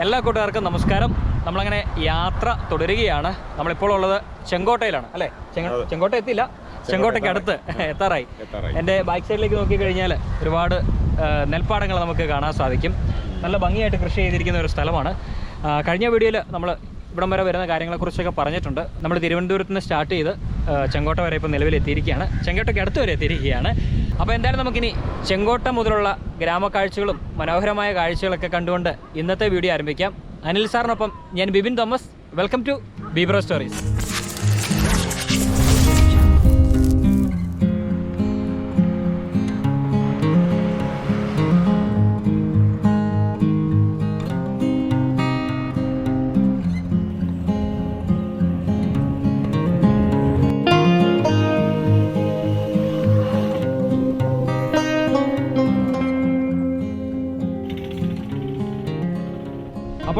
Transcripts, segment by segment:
എല്ലാ കൂട്ടുകാർക്കും നമസ്കാരം. നമ്മളങ്ങനെ യാത്ര തുടരുകയാണ്. നമ്മളിപ്പോൾ ഉള്ളത് ചെങ്കോട്ടയിലാണ് അല്ലേ? ചെങ്ക- ചെങ്കോട്ട എത്തിയില്ല. ചെങ്കോട്ടയ്ക്ക് അടുത്ത് എത്താറായി. എന്റെ ബൈക്ക് സൈഡിലേക്ക് നോക്കിക്കഴിഞ്ഞാൽ ഒരുപാട് നെൽപ്പാടങ്ങൾ നമുക്ക് കാണാൻ സാധിക്കും. നല്ല ഭംഗിയായിട്ട് കൃഷി ചെയ്തിരിക്കുന്ന ഒരു സ്ഥലമാണ്. കഴിഞ്ഞ വീഡിയോയിൽ നമ്മൾ ഇവിടം വരെ വരുന്ന കാര്യങ്ങളെക്കുറിച്ചൊക്കെ പറഞ്ഞിട്ടുണ്ട്. നമ്മൾ തിരുവനന്തപുരത്ത് നിന്ന് സ്റ്റാർട്ട് ചെയ്ത് ചെങ്കോട്ട വരെ ഇപ്പോൾ നിലവിലെത്തിയിരിക്കുകയാണ്. ചെങ്കോട്ടയ്ക്ക് അടുത്ത് വരെ എത്തിയിരിക്കുകയാണ്. അപ്പോൾ എന്തായാലും നമുക്കിനി ചെങ്കോട്ട മുതലുള്ള ഗ്രാമക്കാഴ്ചകളും മനോഹരമായ കാഴ്ചകളൊക്കെ കണ്ടുകൊണ്ട് ഇന്നത്തെ വീഡിയോ ആരംഭിക്കാം. അനിൽ സാറിനൊപ്പം ഞാൻ Bibin Thomas. Welcome to ബീബ്രോ stories.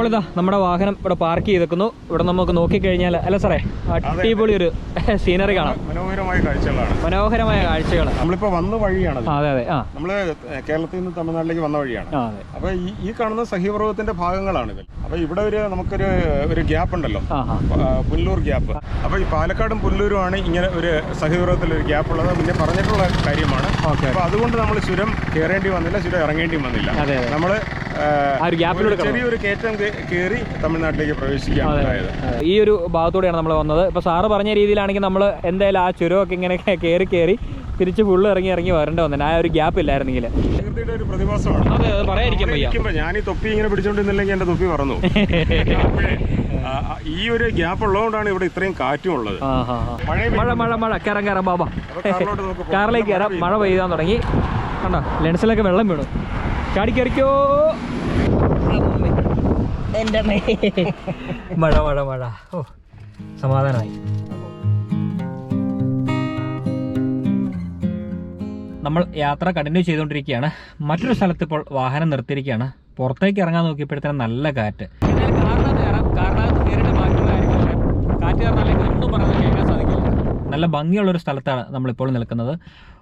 ഇതാ നമ്മുടെ വാഹനം ഇവിടെ പാർക്ക് ചെയ്തേക്കുന്നു. ഇവിടെ നമുക്ക് നോക്കിക്കഴിഞ്ഞാൽ അല്ല സാറേ അടിപൊളി ഒരു സീനറി കാണാം. മനോഹരമായ കാഴ്ചകളാണ്. മനോഹരമായ കാഴ്ചകൾ നമ്മളിപ്പോ വന്ന വഴിയാണ് അതെ അതെ ആ. നമ്മൾ കേരളത്തിൽ നിന്ന് തമിഴ്നാട്ടിലേക്ക് വന്ന വഴിയാണ്. അപ്പൊ ഈ കാണുന്ന സഹീപർവത്തിന്റെ ഭാഗങ്ങളാണ് ഇത്. അപ്പൊ ഇവിടെ ഒരു നമുക്കൊരു ഒരു ഗ്യാപ്പ് ഉണ്ടല്ലോ. പുല്ലൂർ ഗ്യാപ്പ് അപ്പൊ ഈ പാലക്കാടും പുല്ലൂരുമാണ് ഇങ്ങനെ ഒരു സഹീപർവത്തിൽ ഒരു ഗ്യാപ്പ് ഉള്ളത്. പിന്നെ പറഞ്ഞിട്ടുള്ള കാര്യമാണ്. അപ്പൊ അതുകൊണ്ട് നമ്മൾ ചുരം കയറേണ്ടി വന്നില്ല ചുരം ഇറങ്ങേണ്ടി വന്നില്ല. നമ്മൾ ചെറിയൊരു കയറ്റം കയറി തമിഴ്നാട്ടിലേക്ക് പ്രവേശിക്കുകയാണ് ഈ ഒരു ഭാഗത്തൂടെയാണ് നമ്മൾ വന്നത്. ഇപ്പൊ സാറ് പറഞ്ഞ രീതിയിലാണെങ്കിൽ നമ്മൾ എന്തായാലും ആ ചുരമൊക്കെ ഇങ്ങനെ കയറി കയറി തിരിച്ച് ഫുള്ള് ഇറങ്ങി ഇറങ്ങി വരേണ്ട വന്നെ ആ ഒരു ഗ്യാപ്പ് ഇല്ലായിരുന്നെങ്കിൽ. ഒരു പ്രതിഭാസമാണ്. അതെ പറയാതിരിക്കാൻ വയ്യ. ഞാൻ ഈ തൊപ്പി ഇങ്ങനെ പിടിച്ചോണ്ടിരുന്നില്ലെങ്കിൽ എന്റെ തൊപ്പി പറന്നു ഈ ഒരു ഗ്യാപ്പ് ഉള്ളതുകൊണ്ടാണ് ഇവിടെ ഇത്രയും കാറ്റും ഉള്ളത്. മഴ മഴ മഴ കയറാൻ കയറാം ബാബ. കാറിലേക്ക് കയറാം മഴ പെയ്താൻ തുടങ്ങി. കണ്ടോ? ലെൻസിലൊക്കെ വെള്ളം വീണു. ചാടി കയറിക്കോ എന്റെ മഴ മഴ മഴ. ഓ സമാധാനമായി. നമ്മൾ യാത്ര കണ്ടിന്യൂ ചെയ്തുകൊണ്ടിരിക്കുകയാണ്. മറ്റൊരു സ്ഥലത്ത് ഇപ്പോൾ വാഹനം നിർത്തിയിരിക്കുകയാണ്. പുറത്തേക്ക് ഇറങ്ങാൻ നോക്കിയപ്പോഴത്തേനും നല്ല കാറ്റ്. കാറ്റ് നല്ല ഭംഗിയുള്ള ഒരു സ്ഥലത്താണ് നമ്മളിപ്പോൾ നിൽക്കുന്നത്.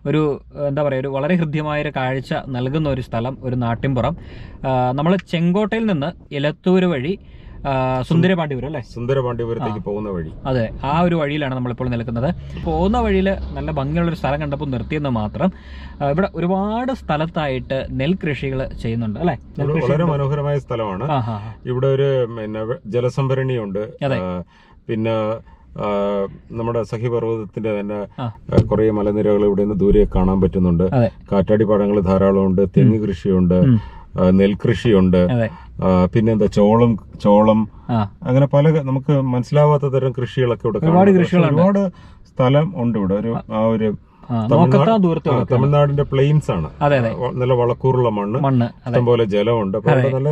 ഒരു എന്താ പറയുക ഒരു വളരെ ഹൃദ്യമായ ഒരു കാഴ്ച നൽകുന്ന ഒരു സ്ഥലം ഒരു നാട്ടിൻപുറം. നമ്മൾ ചെങ്കോട്ടയിൽ നിന്ന് ഇലത്തൂർ വഴി സുന്ദരപാണ്ഡിപുരം അല്ലേ? സുന്ദരപാണ്ഡിപുരത്തേക്ക് പോകുന്ന വഴി. അതെ. ആ ഒരു വഴിയിലാണ് നമ്മളിപ്പോൾ നിൽക്കുന്നത്. പോകുന്ന വഴിയിൽ നല്ല ഭംഗിയുള്ള ഒരു സ്ഥലം കണ്ടപ്പോൾ നിർത്തിയെന്ന് മാത്രം ഇവിടെ ഒരുപാട് സ്ഥലത്തായിട്ട് നെൽകൃഷികൾ ചെയ്യുന്നുണ്ട് അല്ലെ? വളരെ മനോഹരമായ സ്ഥലമാണ്. ഇവിടെ ഒരു പിന്നെ ജലസംഭരണിയുണ്ട്. പിന്നെ നമ്മുടെ സഖിപർവതത്തിന്റെ തന്നെ കുറേ മലനിരകൾ ഇവിടെ നിന്ന് ദൂരെ കാണാൻ പറ്റുന്നുണ്ട്. കാറ്റാടി പാടങ്ങൾ ധാരാളമുണ്ട് തെങ്ങ് കൃഷിയുണ്ട് നെൽകൃഷിയുണ്ട്. പിന്നെന്താ ചോളം ചോളം അങ്ങനെ പല നമുക്ക് മനസ്സിലാവാത്ത തരം കൃഷികളൊക്കെ ഇവിടെ ഒരുപാട് സ്ഥലം ഉണ്ട് ഇവിടെ. ഒരു ആ ഒരു തമിഴ്നാടിന്റെ പ്ലെയിൻസ് ആണ്. നല്ല വളക്കൂറുള്ള മണ്ണ്. മണ്ണ് ഇഷ്ടംപോലെ ജലമുണ്ട്. നല്ല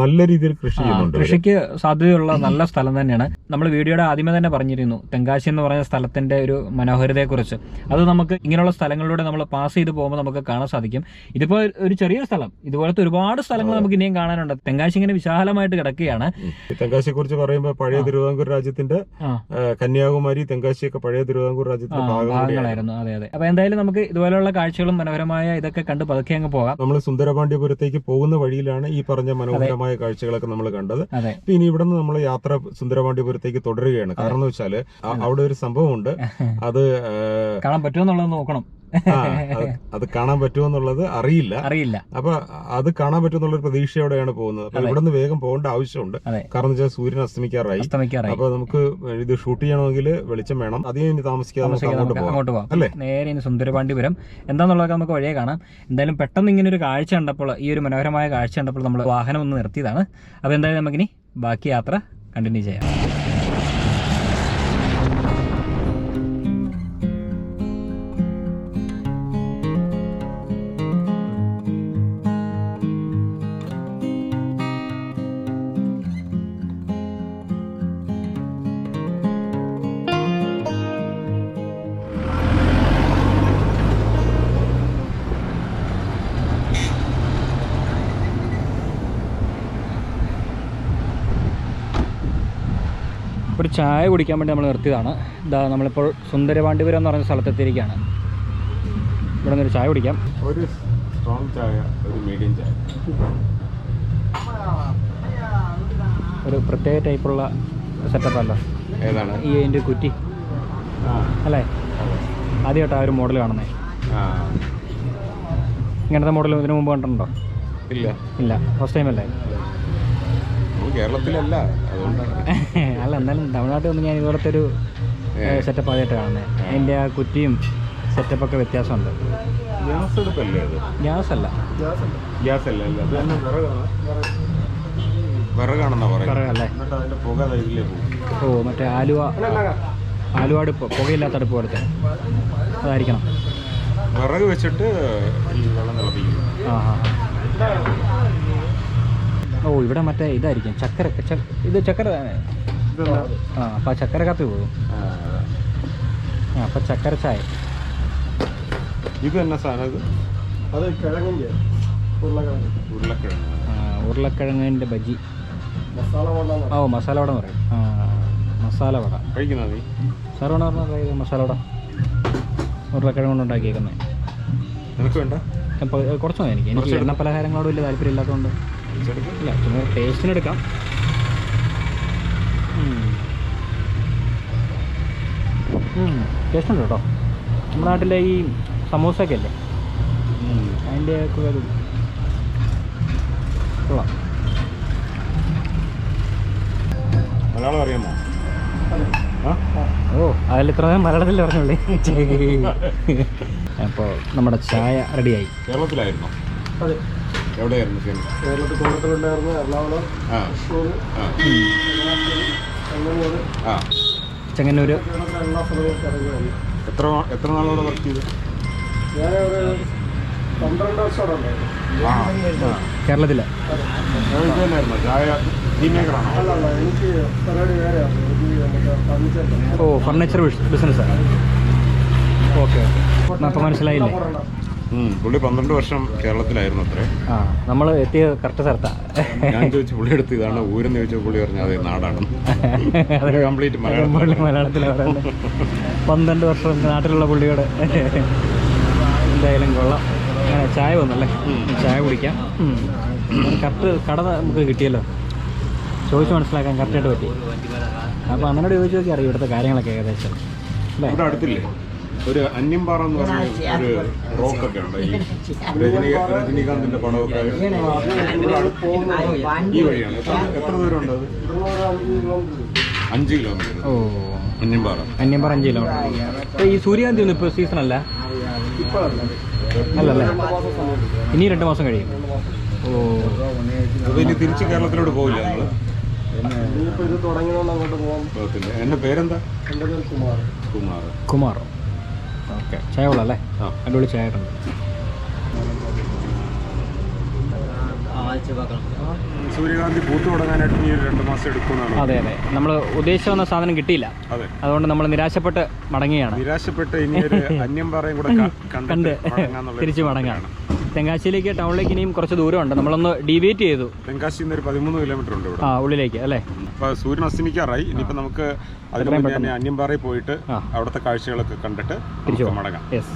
നല്ല രീതിയിൽ കൃഷി ചെയ്യുന്നുണ്ട് കൃഷിക്ക് സാധ്യതയുള്ള നല്ല സ്ഥലം തന്നെയാണ്. നമ്മൾ വീഡിയോയുടെ ആദ്യമേ തന്നെ പറഞ്ഞിരുന്നു തെങ്കാശി എന്ന് പറയുന്ന സ്ഥലത്തിന്റെ ഒരു മനോഹരതയെക്കുറിച്ച്. അത് നമുക്ക് ഇങ്ങനെയുള്ള സ്ഥലങ്ങളിലൂടെ നമ്മൾ പാസ് ചെയ്ത് പോകുമ്പോൾ നമുക്ക് കാണാൻ സാധിക്കും. ഇതിപ്പോ ഒരു ചെറിയ സ്ഥലം. ഇതുപോലത്തെ ഒരുപാട് സ്ഥലങ്ങൾ നമുക്ക് ഇനിയും കാണാനുണ്ട്. തെങ്കാശി ഇങ്ങനെ വിശാലമായിട്ട് കിടക്കുകയാണ്. തെങ്കാശിയെ കുറിച്ച് പറയുമ്പോൾ പഴയ തിരുവിതാംകൂർ രാജ്യത്തിന്റെ കന്യാകുമാരി തെങ്കാശിയൊക്കെ പഴയ തിരുവിതാംകൂർ രാജ്യത്തിന്റെ ഭാഗം ഭാഗങ്ങളായിരുന്നു. അതെ അതെ. അപ്പൊ എന്തായാലും നമുക്ക് ഇതുപോലെയുള്ള കാഴ്ചകളും മനോഹരമായ ഇതൊക്കെ കണ്ട് പതുക്കെ അങ്ങ് പോകാം. നമ്മൾ സുന്ദരപാണ്ഡ്യപുരത്തേക്ക് പോകുന്ന വഴിയിലാണ് ഈ പറഞ്ഞ മനോഹരമായ കാഴ്ചകളൊക്കെ നമ്മൾ കണ്ടത്. ഇനി ഇവിടെ നിന്ന് നമ്മൾ യാത്ര സുന്ദരപാണ്ഡ്യപുരത്തേക്ക് തുടരുകയാണ്. കാരണം എന്ന് വെച്ചാൽ അവിടെ ഒരു സംഭവമുണ്ട്. അത് കാണാൻ പറ്റുമെന്നുള്ളത് നോക്കണം. അത് കാണാൻ പറ്റുമെന്നുള്ളത് അറിയില്ല. അറിയില്ല. അപ്പൊ അത് കാണാൻ പറ്റുമെന്നുള്ള പ്രതീക്ഷയോടെയാണ് പോകുന്നത്. അപ്പൊ ഇവിടെ നിന്ന് വേഗം പോകേണ്ട ആവശ്യമുണ്ട്. കാരണം വെച്ചാൽ സൂര്യൻ അസ്തമിക്കാറായി. അപ്പൊ നമുക്ക് ഇത് ഷൂട്ട് ചെയ്യണമെങ്കിൽ വെളിച്ചം വേണം. അധികം ഇനി താമസിക്കാതെ നമുക്ക് അങ്ങോട്ട് പോകാം അല്ലേ? നേരെ ഇനി സുന്ദരപാണ്ഡിപുരം. എന്താന്നുള്ളതൊക്കെ നമുക്ക് വഴിയെ കാണാം. എന്തായാലും പെട്ടെന്ന് ഇങ്ങനെ ഒരു കാഴ്ച കണ്ടപ്പോൾ ഈ ഒരു മനോഹരമായ കാഴ്ച കണ്ടപ്പോൾ നമ്മൾ വാഹനം ഒന്ന് നിർത്തിയതാണ്. അപ്പൊ എന്തായാലും നമുക്കിനി ബാക്കി യാത്ര കണ്ടിന്യൂ ചെയ്യാം. ചായ കുടിക്കാൻ വേണ്ടി നമ്മൾ നിർത്തിയതാണ്. ഇതാ നമ്മളിപ്പോൾ സുന്ദരപാണ്ഡിപുരം എന്ന് പറയുന്ന സ്ഥലത്തെത്തിയിരിക്കുകയാണ്. ഇവിടെ നിന്ന് ചായ കുടിക്കാം. ഒരു സ്ട്രോങ് ചായ ഒരു മീഡിയം ചായ. ഒരു പ്രത്യേക ടൈപ്പുള്ള സെറ്റപ്പല്ലോ ഏതാണ്? ഈ അതിന്റെ കുറ്റി. അല്ലേ? ആദ്യമായിട്ട് ആ ഒരു മോഡൽ കാണുന്നേ. ഇങ്ങനത്തെ മോഡൽ ഇതിനു മുമ്പ് കണ്ടിട്ടുണ്ടോ? ഇല്ല. ഇല്ല. ഫസ്റ്റ് ടൈം അല്ലേ? കേരളത്തിലല്ല. അല്ല എന്നാലും തമിഴ്നാട്ടിൽ വന്ന് ഞാൻ ഇതുപോലത്തെ ഒരു സെറ്റപ്പ് ആദ്യമായിട്ട് കാണുന്നത് അതിന്റെ ആ കുറ്റിയും സെറ്റപ്പൊക്കെ വ്യത്യാസമുണ്ട്. ഗ്യാസ് അടുപ്പല്ലേ അത്? ഗ്യാസ് അല്ല ഗ്യാസ് അല്ല. അല്ല അത് തന്നെ വിറകാണ് വിറകാണെന്നാ പറയുന്നത് പുക ഓ മറ്റേ ആലുവ ആലുവ അടുപ്പ് പുകയില്ലാത്ത അടുപ്പ് പോലത്തെ. അതായിരിക്കണം. വിറക് വെച്ചിട്ട് ഈ വെള്ളം തിളപ്പിക്കുന്നു. ആ ആ. ഓ ഇവിടെ മറ്റേ ഇതായിരിക്കും. ചക്കര ഇത് ചക്കര തന്നെ. ആ അപ്പം ചക്കര കാപ്പി പോകും ആ, അപ്പം ചക്കര ചായ. ഇത് എന്നാ സാധനം ഇത്? അത് കിഴങ്ങിന്റെ ഉരുളക്കിഴങ്ങ്. ഉരുളക്കിഴങ്ങ്. ആ, ഉരുളക്കിഴങ്ങിന്റെ ബജി മസാല വട ഓ മസാല വട പറയും. ആ മസാല വട. കഴിക്കുന്ന നീ? സാർ വേണം പറഞ്ഞാൽ മസാല വട. ഉരുളക്കിഴങ്ങ് കൊണ്ട് ഉണ്ടാക്കിയേക്കുന്നത് നിനക്ക് വേണ്ട? കുറച്ച് മതി എനിക്ക്. എനിക്ക് എണ്ണ പലഹാരങ്ങളോട് വലിയ താല്പര്യം ഇല്ലാത്തതുകൊണ്ട്. കുറച്ചെടുക്ക്. ഇല്ല ചുമ്മാ ടേസ്റ്റിന് എടുക്കാം. ടേസ്റ്റ് ഉണ്ട് കേട്ടോ. നമ്മുടെ നാട്ടിലെ ഈ സമോസയൊക്കെ അല്ലേ. അതിന്റെ ഒക്കെ ഒരു കൊള്ളാം. മലയാളം അറിയാമോ? ഓ അതിൽ ഇത്ര നേരം മലയാളത്തിൽ പറഞ്ഞോളേ അപ്പോൾ നമ്മുടെ ചായ റെഡിയായി കേരളത്തിലായിരുന്നോ? അതെ. എവിടെയായിരുന്നു ശരി കേരളത്തിൽ കോട്ടത്തിലുണ്ടായിരുന്നു എറണാകുളം ആ. തൃശ്ശൂർ ആ. ചെങ്ങന്നൂർ കേരളത്തിലെ എല്ലാ എത്ര എത്ര നാളോടെ വർക്ക് ചെയ്തു? ഞാൻ ഒരു പന്ത്രണ്ട് വർഷം ഉണ്ടായിരുന്നു. ആ. കേരളത്തിലെ. ഇത് തന്നെയായിരുന്നോ ചായ ടീ മേക്കറാണോ അല്ല അല്ല എനിക്ക് പരിപാടി വേറെയാണ് എനിക്ക് മറ്റേ ഫർണിച്ചർ ഓ ഫർണിച്ചർ ബിസിനസ് ഓക്കെ ഓക്കെ. അപ്പോൾ മനസ്സിലായില്ലേ? പുള്ളി പന്ത്രണ്ട് വർഷം കേരളത്തിലായിരുന്നു അത്രേ. ആ നമ്മൾ എത്തിയ കറക്റ്റ് സ്ഥലത്താണ് ഞാൻ ചോദിച്ചു പുള്ളി എടുത്ത് ഇതാണ് ഊരെന്ന് ചോദിച്ചു പുള്ളി പറഞ്ഞു അതെ നാടാണ്. കംപ്ലീറ്റ് പുള്ളി മലയാളം പറയുന്നത്. പന്ത്രണ്ട് വർഷം നാട്ടിലുള്ള പുള്ളിയോട്. എന്തായാലും കൊള്ളാം. അങ്ങനെ ചായ വന്നല്ലേ? ചായ കുടിക്കാം. കറക്റ്റ് കട നമുക്ക് കിട്ടിയല്ലോ. ചോദിച്ച് മനസ്സിലാക്കാൻ കറക്റ്റായിട്ട് പറ്റി. അപ്പോൾ അങ്ങനെ ചോദിച്ചു നോക്കി അറിയാം ഇവിടുത്തെ കാര്യങ്ങളൊക്കെ ഏകദേശം. അല്ലേ? അടുത്തില്ലേ? ഒരു അന്യംപാറ എന്ന് പറഞ്ഞ ഒരു റോക്കൊക്കെ ഉണ്ട്? ഈ രജനി രജനീകാന്തിന്റെ പടമൊക്കെ അടുത്ത് ഈ വഴിയാണ്. എത്ര ദൂരമുണ്ട് അത്? അഞ്ച് കിലോമീറ്റർ. ഓ. അന്യംപാറ അന്യംപാറ അഞ്ച് കിലോമീറ്റർ. ഈ സൂര്യകാന്തി ഒന്നും ഇപ്പോൾ സീസൺ അല്ല? അല്ലല്ലേ? ഇനി രണ്ട് മാസം കഴിയും. ഓ. അത് ഇനി തിരിച്ച് കേരളത്തിലോട്ട് പോകില്ല നിങ്ങൾ എന്റെ പേരെന്താ? കുമാർ. കുമാർ. ഓക്കെ. ചായ കൊള്ളാം ആ. അടിപൊളി ചായ ഉണ്ട് സൂര്യകാന്തി പൂത്തു തുടങ്ങാനായിട്ട് ഇനി രണ്ട് മാസം എടുക്കുന്നതാണ് അതെ അതെ. നമ്മൾ ഉദ്ദേശിച്ച വന്ന സാധനം കിട്ടിയില്ല. അതെ. അതുകൊണ്ട് നമ്മൾ നിരാശപ്പെട്ട് മടങ്ങുകയാണ്. നിരാശപ്പെട്ട് ഇനി അന്യം പറയും കൂടെ കണ്ട് തിരിച്ച് മടങ്ങാണ്. തെങ്കാശിയിലേക്ക് ടൗണിലേക്ക് ഇനിയും കുറച്ച് ദൂരമുണ്ട്. നമ്മളൊന്ന് ഡിവേറ്റ് ചെയ്തു. തെങ്കാശിന്ന് ഒരു പതിമൂന്ന് കിലോമീറ്റർ ഉണ്ട് ഇവിടെ. ആ ഉള്ളിലേക്ക് അല്ലേ? അപ്പൊ സൂര്യൻ അസ്തമിക്കാറായി. ഇനിയിപ്പോ നമുക്ക് അതിന് മുന്നേ അന്യംപാറയിൽ പോയിട്ട്. അവിടുത്തെ കാഴ്ചകളൊക്കെ കണ്ടിട്ട് തിരിച്ചു മടങ്ങാം. യെസ്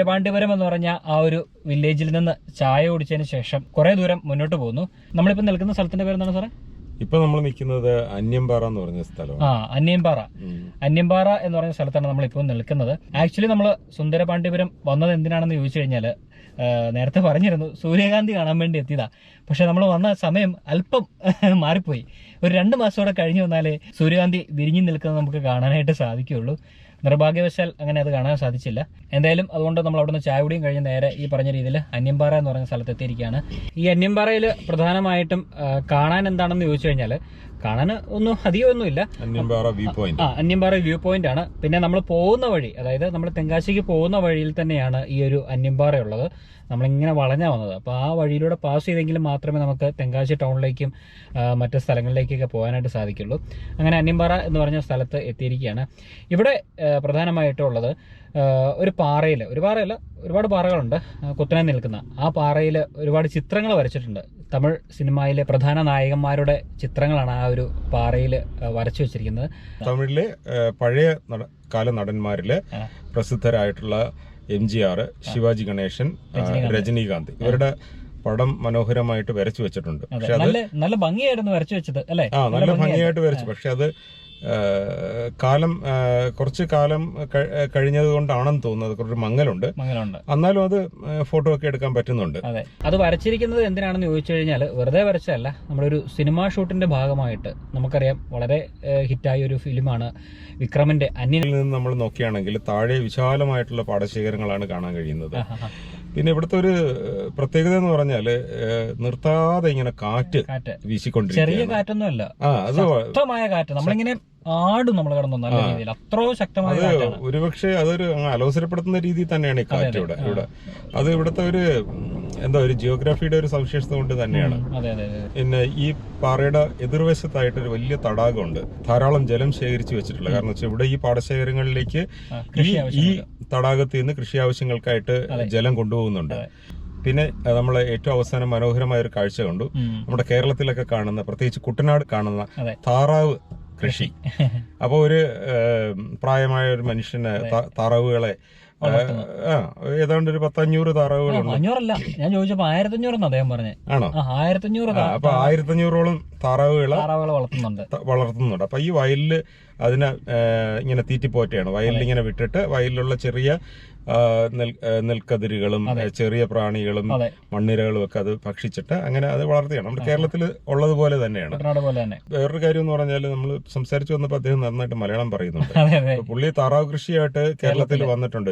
സുന്ദരപാണ്ഡിപുരം എന്ന് പറഞ്ഞ ആ ഒരു വില്ലേജിൽ നിന്ന് ചായ കുടിച്ചതിന് ശേഷം കുറെ ദൂരം മുന്നോട്ട് പോകുന്നു. നമ്മളിപ്പോ നിൽക്കുന്ന സ്ഥലത്തിന്റെ പേരെന്താണ് സാറേ? ഇപ്പൊ നമ്മൾ നിൽക്കുന്നത് അന്യംപാറ എന്ന് പറഞ്ഞ സ്ഥലമാണ്. ആ അന്യംപാറ. അന്യംപാറ എന്ന് പറഞ്ഞ സ്ഥലത്താണ് നമ്മൾ ഇപ്പോൾ നിൽക്കുന്നത്. ആക്ച്വലി നമ്മൾ സുന്ദരപാണ്ഡിപുരം വന്നത് എന്തിനാണെന്ന് ചോദിച്ചു കഴിഞ്ഞാൽ നേരത്തെ പറഞ്ഞിരുന്നു സൂര്യകാന്തി കാണാൻ വേണ്ടി എത്തിയതാ. പക്ഷെ നമ്മൾ വന്ന സമയം അല്പം മാറിപ്പോയി. ഒരു രണ്ട് മാസത്തോടെ കഴിഞ്ഞു വന്നാലേ സൂര്യകാന്തി വിരിഞ്ഞു നിൽക്കുന്നത് നമുക്ക് കാണാനായിട്ട് സാധിക്കുകയുള്ളൂ. നിർഭാഗ്യവശാൽ അങ്ങനെ അത് കാണാൻ സാധിച്ചില്ല. എന്തായാലും അതുകൊണ്ട് നമ്മൾ അവിടുന്ന് ചായ കുടിയും കഴിഞ്ഞ് നേരെ ഈ പറഞ്ഞ രീതിയിൽ അന്യംപാറ എന്ന് പറയുന്ന സ്ഥലത്ത് എത്തിയിരിക്കുകയാണ്. ഈ അന്യംപാറയിൽ പ്രധാനമായിട്ടും കാണാൻ എന്താണെന്ന് ചോദിച്ചു കഴിഞ്ഞാൽ കാണാൻ ഒന്നും അധികമൊന്നുമില്ല ആ അന്യംപാറ വ്യൂ പോയിന്റ് ആണ്. പിന്നെ നമ്മൾ പോകുന്ന വഴി അതായത് നമ്മൾ തെങ്കാശിക്ക് പോകുന്ന വഴിയിൽ തന്നെയാണ് ഈ ഒരു അന്യംപാറ ഉള്ളത് നമ്മളിങ്ങനെ വളഞ്ഞാ വന്നത്. അപ്പോൾ ആ വഴിയിലൂടെ പാസ് ചെയ്തെങ്കിൽ മാത്രമേ നമുക്ക് തെങ്കാശി ടൗണിലേക്കും മറ്റ് സ്ഥലങ്ങളിലേക്കൊക്കെ പോകാനായിട്ട് സാധിക്കുള്ളൂ. അങ്ങനെ അന്യംപാറ എന്ന് പറഞ്ഞ സ്ഥലത്ത് എത്തിയിരിക്കുകയാണ്. ഇവിടെ പ്രധാനമായിട്ടുള്ളത് ഒരു പാറയിൽ ഒരു പാറയല്ല ഒരുപാട് പാറകളുണ്ട് കുത്തനെ നിൽക്കുന്ന. ആ പാറയിൽ ഒരുപാട് ചിത്രങ്ങൾ വരച്ചിട്ടുണ്ട്. തമിഴ് സിനിമയിലെ പ്രധാന നായകന്മാരുടെ ചിത്രങ്ങളാണ് ആ ഒരു പാറയിൽ വരച്ചു വെച്ചിരിക്കുന്നത്. തമിഴിലെ പഴയ കാല നടന്മാരിൽ. പ്രസിദ്ധരായിട്ടുള്ള M G R Sivaji Ganesan Rajinikanth. ഇവരുടെ പടം മനോഹരമായിട്ട് വരച്ചു വെച്ചിട്ടുണ്ട്. പക്ഷെ അത് നല്ല ഭംഗിയായിരുന്നു വരച്ചു വെച്ചത് അല്ലേ? ആ നല്ല ഭംഗിയായിട്ട് വരച്ചു. പക്ഷെ അത് കാലം കുറച്ച് കാലം കഴിഞ്ഞത് കൊണ്ടാണെന്ന് തോന്നുന്നത്. കുറച്ച് മങ്ങലുണ്ട്. മങ്ങലുണ്ട്. എന്നാലും അത് ഫോട്ടോ ഒക്കെ എടുക്കാൻ പറ്റുന്നുണ്ട്. അതെ. അത് വരച്ചിരിക്കുന്നത് എന്തിനാണെന്ന് ചോദിച്ചു കഴിഞ്ഞാൽ വെറുതെ വരച്ചതല്ല. നമ്മളൊരു സിനിമാ ഷൂട്ടിന്റെ ഭാഗമായിട്ട് നമുക്കറിയാം വളരെ ഹിറ്റായ ഒരു ഫിലിമാണ് വിക്രമിന്റെ അന്യനിൽ നിന്ന് നമ്മൾ നോക്കുകയാണെങ്കിൽ താഴെ വിശാലമായിട്ടുള്ള പാടശേഖരങ്ങളാണ് കാണാൻ കഴിയുന്നത്. പിന്നെ ഇവിടുത്തെ ഒരു പ്രത്യേകത എന്ന് പറഞ്ഞാൽ ഏഹ്, നിർത്താതെ ഇങ്ങനെ കാറ്റ് വീശിക്കൊണ്ടിരിക്കും ചെറിയ കാറ്റൊന്നും കാറ്റൊന്നുമല്ല. ആ അത് കാറ്റ്. നമ്മളിങ്ങനെ ആടും നമ്മൾ കടന്നു നല്ല രീതിയിൽ. അത്ര ശക്തമായ ഒരുപക്ഷെ അതൊരു അലോസരപ്പെടുത്തുന്ന രീതിയിൽ തന്നെയാണ് ഈ കാറ്റ് ഇവിടെ. ഇവിടെ അത് ഇവിടുത്തെ ഒരു എന്താ ഒരു ജിയോഗ്രാഫിയുടെ ഒരു സവിശേഷത കൊണ്ട് തന്നെയാണ്. പിന്നെ ഈ പാറയുടെ എതിർവശത്തായിട്ട് ഒരു വലിയ തടാകമുണ്ട്. ധാരാളം ജലം ശേഖരിച്ചു വെച്ചിട്ടുള്ള. കാരണം വെച്ചാൽ ഇവിടെ ഈ പാടശേഖരങ്ങളിലേക്ക് ഈ ഈ തടാകത്തിൽ നിന്ന് കൃഷി ആവശ്യങ്ങൾക്കായിട്ട് ജലം കൊണ്ടുപോകുന്നുണ്ട്. പിന്നെ നമ്മൾ ഏറ്റവും അവസാനം മനോഹരമായ ഒരു കാഴ്ച കണ്ടു. നമ്മുടെ കേരളത്തിലൊക്കെ കാണുന്ന പ്രത്യേകിച്ച് കുട്ടനാട് കാണുന്ന താറാവ് കൃഷി. അപ്പോൾ ഒരു പ്രായമായ ഒരു മനുഷ്യന് തറവുകളെ ഏതാണ്ട് ഒരു പത്തഞ്ഞൂറ് താറാവുകളുണ്ട്. അഞ്ഞൂറല്ല. ഞാൻ ചോദിച്ചപ്പോ ആയിരത്തഞ്ഞൂറെന്ന് അദ്ദേഹം പറഞ്ഞേ. ആണോ? ആയിരത്തഞ്ഞൂറ് അപ്പൊ ആയിരത്തഞ്ഞൂറോളം തറവുകൾ താറാവുകളെ വളർത്തുന്നുണ്ട്. വളർത്തുന്നുണ്ട്. അപ്പൊ ഈ വയലിൽ അതിനെ ഇങ്ങനെ തീറ്റിപ്പോറ്റയാണ്. വയലിൽ ഇങ്ങനെ വിട്ടിട്ട് വയലിലുള്ള ചെറിയ നെൽക്കതിരുകളും ചെറിയ പ്രാണികളും മണ്ണിരകളും ഒക്കെ അത് ഭക്ഷിച്ചിട്ട് അങ്ങനെ അത് വളർത്തുകയാണ് നമ്മുടെ കേരളത്തിൽ ഉള്ളതുപോലെ തന്നെയാണ്. വേറൊരു കാര്യം എന്ന് പറഞ്ഞാൽ നമ്മൾ സംസാരിച്ചു വന്നപ്പോൾ അദ്ദേഹം നന്നായിട്ട് മലയാളം പറയുന്നുണ്ട്. പുള്ളി താറാവ് കൃഷിയായിട്ട് കേരളത്തിൽ വന്നിട്ടുണ്ട്